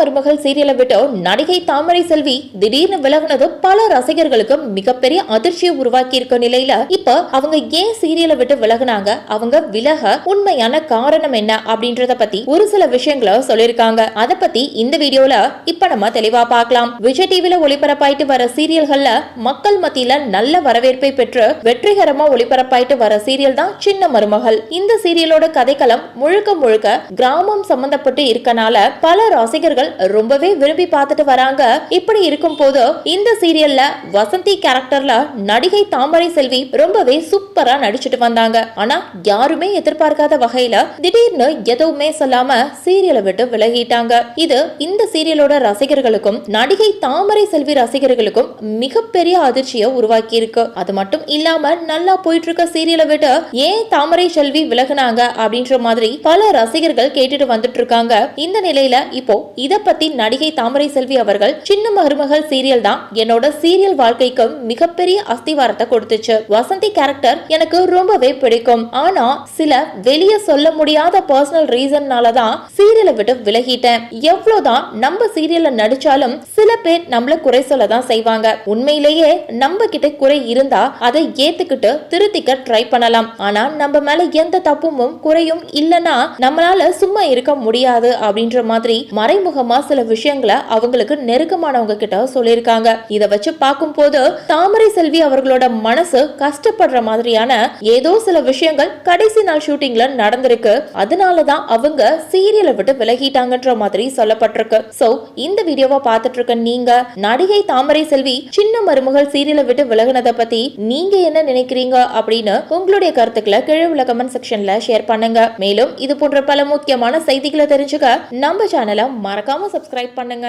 மருமகள் சீரியலை விட்டு நடிகை தாமரை செல்வி திடீர்னு விலகுனது பல ரசிகர்களுக்கு மிகப்பெரிய அதிர்ச்சியை உருவாக்கி இருக்க நிலையில இப்ப அவங்க ஏன் சீரியலை விட்டு விலகுனாங்க? அவங்க விலக உண்மையான காரணம் என்ன? அப்படின்றத பத்தி ஒரு சில விஷயங்களை சொல்லிருக்காங்க அத பத்தி இந்த வீடியோல இப்ப நம்ம தெளிவா பார்க்கலாம். விஜய் டிவில ஒளிபரப்பாயிட்டு வர சீரியல்கள்ல மக்கள் மத்தியில நல்ல வரவேற்பை பெற்று வெற்றிகரமா ஒளிபரப்பாயிட்டு வர சீரியல் தான் சின்ன மருமகள். இந்த சீரியலோட கதைக்களம் முழுக்க முழுக்க கிராமம் சம்பந்தப்பட்டு இருக்கனால பல ரசிகர்கள் ரொம்பவே விரும்பி பார்த்துட்டு வராங்க. இப்படி இருக்கும் போது இந்த சீரியல்ல வசந்தி கேரக்டர்ல நடிகை தாமரை செல்வி ரொம்பவே சூப்பரா நடிச்சிட்டு வந்தாங்க. ஆனா யாருமே எதிர்பார்க்காத வகையில திடீர்னு எதுவுமே சொல்லாம சீரியலை விட்டு விலகிட்டாங்க. இது இந்த சீரியலோட ரசிகர்களுக்கும் நடிகை தாமரை செல்வி ரசிகர்களுக்கும் மிகப்பெரிய அதிர்ச்சியை உருவாக்கி இருக்கு அது மட்டும் இல்லாம நல்லா போயிட்டு இருக்க சீரியலை விட்டு ஏன் தாமரை செல்வி விலகுனாங்க அப்படின்ற மாதிரி பல ரசிகர்கள் கேட்டுட்டு வந்துட்டு இருக்காங்க இந்த நிலையில இப்போ இத பத்தி நடிகை தாமரை செல்வி அவர்கள் சின்ன மருமகள் சீரியல் தான். என்னோட சீரியல் வாழ்க்கைக்கும் மிகப்பெரிய அஸ்திவாரத்தை கொடுத்துச்சு. வசந்தி கேரக்டர் எனக்கு ரொம்பவே பிடிக்கும். ஆனா சில வெளிய சொல்ல முடியாத பர்சனல் ரீசன்னால தான் சீரியலை விட்டு விலகிட்டேன். எவ்வளவுதான் நம்ம சீரியல்ல நடிச்சாலும் சில பேர் நம்மள குறை சொல்ல தான் செய்வாங்க. உண்மையிலேயே நம்ம கிட்ட குறை இருந்தா அதை ஏத்துக்கிட்டு திருத்திக்க ட்ரை பண்ணலாம். ஆனா நம்ம மேல எந்த தப்புமும் குறையும் இல்லனா நம்மளால சும்மா இருக்க முடியாது. அப்படின்ற மாதிரி மறைமுகமா சில விஷயங்களை அவங்களுக்கு நெருக்கமானவங்க கிட்ட சொல்லியிருக்காங்க. இத வச்சு பார்க்கும்போது தாமரை செல்வி அவர்களோட மனசு கஷ்டப்படுற மாதிரியான ஏதோ சில விஷயங்கள் கடைசி நாள் ஷூட்டிங்ல நடந்திருக்கு. அதனாலதான் அவங்க சீரியலை விட்டு விலகிட்டாங்கன்ற மாதிரி சொல்லப்பட்டிருக்கு. சோ இந்த வீடியோவை பார்த்துட்டு இருக்க நீங்க நடிகை தாமரை செல்வி சின்ன மருமகள் சீரியலை விட்டு விலகுனதை பத்தி நீங்க என்ன நினைக்கிறீங்க அப்படின்னு உங்களுடைய கருத்துக்களை கீழே உள்ள கமெண்ட் செக்ஷன்ல ஷேர் பண்ணுங்க. மேலும் இது போன்ற பல முக்கியமான செய்திகளை தெரிஞ்சுக்க நம்ம சேனலை மறக்காம சப்ஸ்கிரைப் பண்ணுங்க.